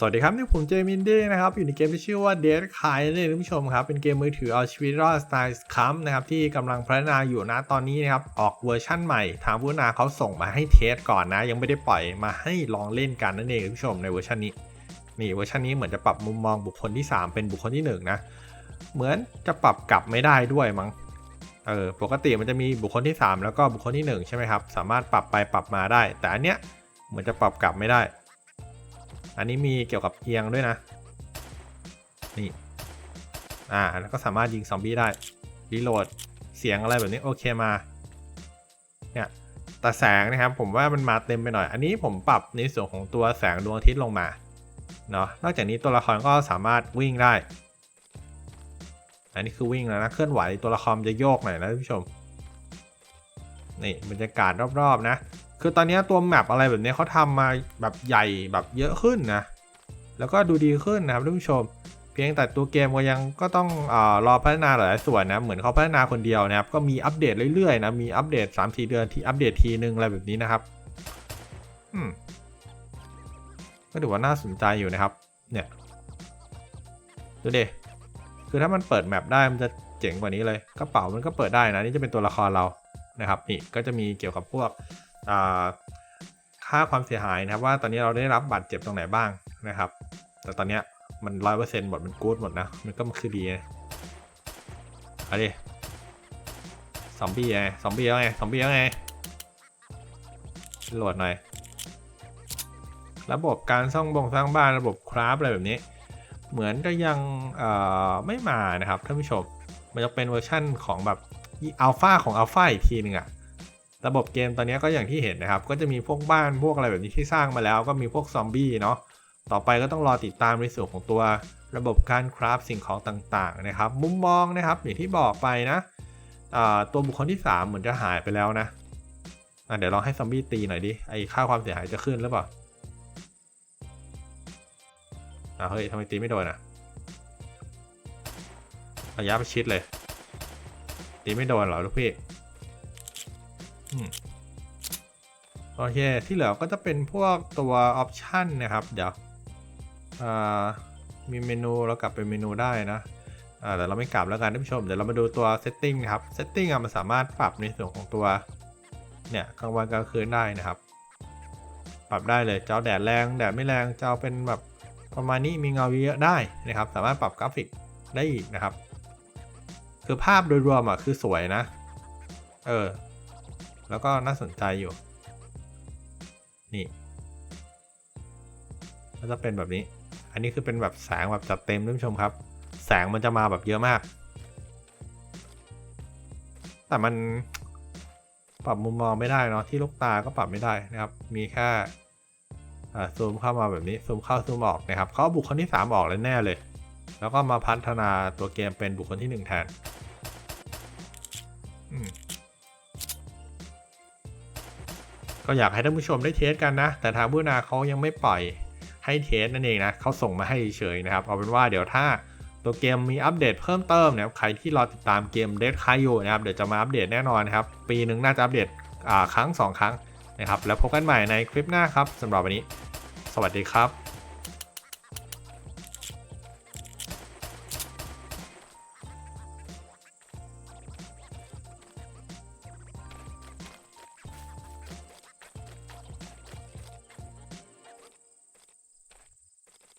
สวัสดีครับ นี่ผมเจมินดี้นะครับ อยู่ในเกมที่ชื่อว่า Dead Kai นั่นเองท่านผู้ชมครับ เป็นเกมมือถือเอาชีวิตรอดสไตล์คัมนะครับ ที่กำลังพัฒนาอยู่นะตอนนี้นะครับ ออกเวอร์ชั่นใหม่ ทางผู้พัฒนาเขาส่งมาให้เทสก่อนนะ ยังไม่ได้ปล่อยมาให้ลองเล่นกันนั่นเองท่านผู้ชมในเวอร์ชันนี้ นี่เวอร์ชันนี้เหมือนจะปรับมุมมองบุคคลที่ 3 เป็นบุคคลที่ 1 นะ เหมือนจะปรับกลับไม่ได้ด้วยมั้งเออปกติมันจะมีบุคคลที่ 3 แล้วก็บุคคลที่ 1 ใช่ไหมครับสามารถปรับไปปรับมาได้ แต่อันเนี้ยเหมือนจะปรับกลับไม่ได้ อันนี้มีเกี่ยวกับเอียงด้วยนะ นี่ อ่า แล้วก็สามารถยิงซอมบี้ได้ รีโหลด เสียงอะไรแบบนี้ โอเคมา เนี่ยแต่แสงนะครับ ผมว่ามันมาเต็มไปหน่อย อันนี้ผมปรับในส่วนของตัวแสงดวงอาทิตย์ลงมา เนาะนอกจากนี้ตัวละครก็สามารถวิ่งได้ อันนี้คือวิ่งแล้วนะ เคลื่อนไหวตัวละครจะโยกหน่อยนะท่านผู้ชม นี่บรรยากาศรอบๆนะ คือตอนนี้ตัวแมปอะไรแบบนี้เขาทำมาแบบใหญ่แบบเยอะขึ้นนะ แล้วก็ดูดีขึ้นนะครับท่านผู้ชม เพียงแต่ตัวเกมก็ยังก็ต้องอรอพัฒนาหลายส่วนนะเหมือนเขาพัฒนาคนเดียวนะครับก็มีอัปเดตเรื่อยๆนะมีอัปเดต3-4เดือนที่อัปเดตทีนึงอะไรแบบนี้นะครับอืมก็ถือว่าน่าสนใจอยู่นะครับ เนี่ยดูดิคือถ้ามันเปิดแมปได้มันจะเจ๋งกว่านี้เลยกระเป๋ามันก็เปิดได้นะนี่จะเป็นตัวละครเรานะครับ นี่ก็จะมีเกี่ยวกับพวก ค่าความเสียหายนะครับว่าตอนนี้เราได้รับบาดเจ็บตรงไหนบ้างนะครับ แต่ตอนเนี้ยมันร้อยเปอร์เซ็นต์หมดมันกู๊ดหมดนะ มันก็มันคือดีนะเอาดิซอมบี้ไงซอมบี้แล้วไงซอมบี้แล้วไงโหลดหน่อย ระบบการสร้างบงสร้างบ้านระบบคราฟอะไรแบบนี้ เหมือนก็ยังไม่มานะครับท่านผู้ชม มันจะเป็นเวอร์ชั่นของแบบอัลฟาของอัลฟาอีกทีหนึ่งอะ ระบบเกมตอนนี้ก็อย่างที่เห็นนะครับ ก็จะมีพวกบ้านพวกอะไรแบบนี้ที่สร้างมาแล้ว ก็มีพวกซอมบี้เนาะต่อไปก็ต้องรอติดตามในส่วนของตัวระบบการคราฟสิ่งของต่างๆนะครับ มุมมองนะครับอย่างที่บอกไปนะตัวบุคคลที่ 3 เหมือนจะหายไปแล้วนะะเดี๋ยวลองให้ซอมบี้ตีหน่อยดิไอค่าความเสียหายจะขึ้นหรือเปล่าอะเฮ้ยทำไมตีไม่โดนอะระยะประชิดเลย ตีไม่โดนเหรอลูกพี่ โอเค ที่เหลือก็จะเป็นพวกตัวออปชันนะครับ เดี๋ยวมีเมนูเรากลับไปเมนูได้นะแต่เราไม่กลับแล้วกันท่านผู้ชม เดี๋ยวเรามาดูตัวเซตติ้งครับเซตติ้งมันสามารถปรับในส่วนของตัว เนี่ยกลางวันกลางคืนได้นะครับ ปรับได้เลยเจ้าแดดแรงแดดไม่แรงเจ้าเป็นแบบประมาณนี้มีเงาเยอะได้นะครับ สามารถปรับกราฟิกได้อีกนะครับ คือภาพโดยรวมอะคือสวยนะ เออ แล้วก็น่าสนใจอยู่ นี่ก็จะเป็นแบบนี้ อันนี้คือเป็นแบบแสงแบบจัดเต็มท่านผู้ชมครับ แสงมันจะมาแบบเยอะมาก แต่มันปรับมุมมองไม่ได้เนาะ ที่ลูกตาก็ปรับไม่ได้นะครับ มีแค่ซูมเข้ามาแบบนี้ ซูมเข้าซูมออกนะครับ เขาบุคคลที่ 3 ออกเลยแน่เลย แล้วก็มาพัฒนาตัวเกมเป็นบุคคลที่ 1 แทน อืม ก็อยากให้ท่านผู้ชมได้เทสกันนะ แต่ทางผู้นาเขายังไม่ปล่อยให้เทสนั่นเองนะเขาส่งมาให้เฉยนะครับ เอาเป็นว่าเดี๋ยวถ้าตัวเกมมีอัปเดตเพิ่มเติมนะครับใครที่รอติดตามเกมเดทคายอยู่นะครับเดี๋ยวจะมาอัปเดตแน่นอนนะครับ ปีหนึ่งน่าจะอัปเดตครั้ง 2 ครั้งนะครับ แล้วพบกันใหม่ในคลิปหน้าครับสำหรับวันนี้ สวัสดีครับ